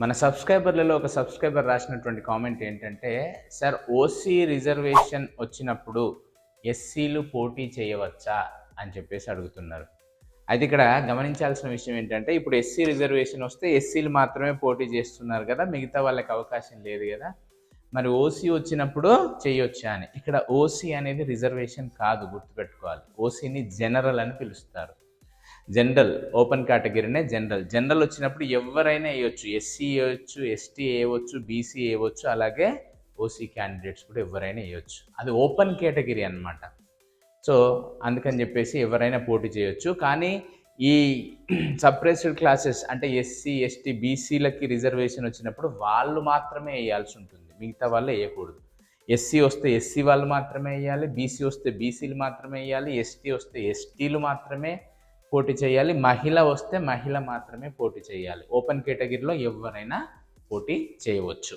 మన సబ్స్క్రైబర్లలో ఒక సబ్స్క్రైబర్ రాసినటువంటి కామెంట్ ఏంటంటే సార్ ఓసీ రిజర్వేషన్ వచ్చినప్పుడు ఎస్సీలు పోటీ చేయవచ్చా? అని చెప్పేసి అడుగుతున్నారు. అయితే ఇక్కడ గమనించాల్సిన విషయం ఏంటంటే ఇప్పుడు ఎస్సీ రిజర్వేషన్ వస్తే ఎస్సీలు మాత్రమే పోటీ చేస్తున్నారు కదా మిగతా వాళ్ళకి అవకాశం లేదు కదా. మరి ఓసీ వచ్చినప్పుడు చేయొచ్చా అని. ఇక్కడ ఓసీ అనేది రిజర్వేషన్ కాదు గుర్తుపెట్టుకోవాలి. ఓసీని జనరల్ అని పిలుస్తారు. జనరల్ ఓపెన్ కేటగిరీనే జనరల్. జనరల్ వచ్చినప్పుడు ఎవరైనా వేయొచ్చు. ఎస్సీ వేయవచ్చు ఎస్టీ వేయవచ్చు బీసీ వేయవచ్చు అలాగే ఓసీ క్యాండిడేట్స్ కూడా ఎవరైనా వేయవచ్చు అది ఓపెన్ కేటగిరీ అన్నమాట. సో అందుకని చెప్పేసి ఎవరైనా పోటీ చేయొచ్చు. కానీ ఈ సప్రెస్డ్ క్లాసెస్ అంటే ఎస్సీ ఎస్టీ బీసీలకి రిజర్వేషన్ వచ్చినప్పుడు వాళ్ళు మాత్రమే వేయాల్సి ఉంటుంది. మిగతా వాళ్ళు వేయకూడదు. ఎస్సీ వస్తే ఎస్సీ వాళ్ళు మాత్రమే వేయాలి బీసీ వస్తే బీసీలు మాత్రమే వేయాలి ఎస్టీ వస్తే ఎస్టీలు మాత్రమే పోటీ చేయాలి. మహిళ వస్తే మహిళ మాత్రమే పోటీ చేయాలి. ఓపెన్ కేటగిరీలో ఎవరైనా పోటీ చేయవచ్చు.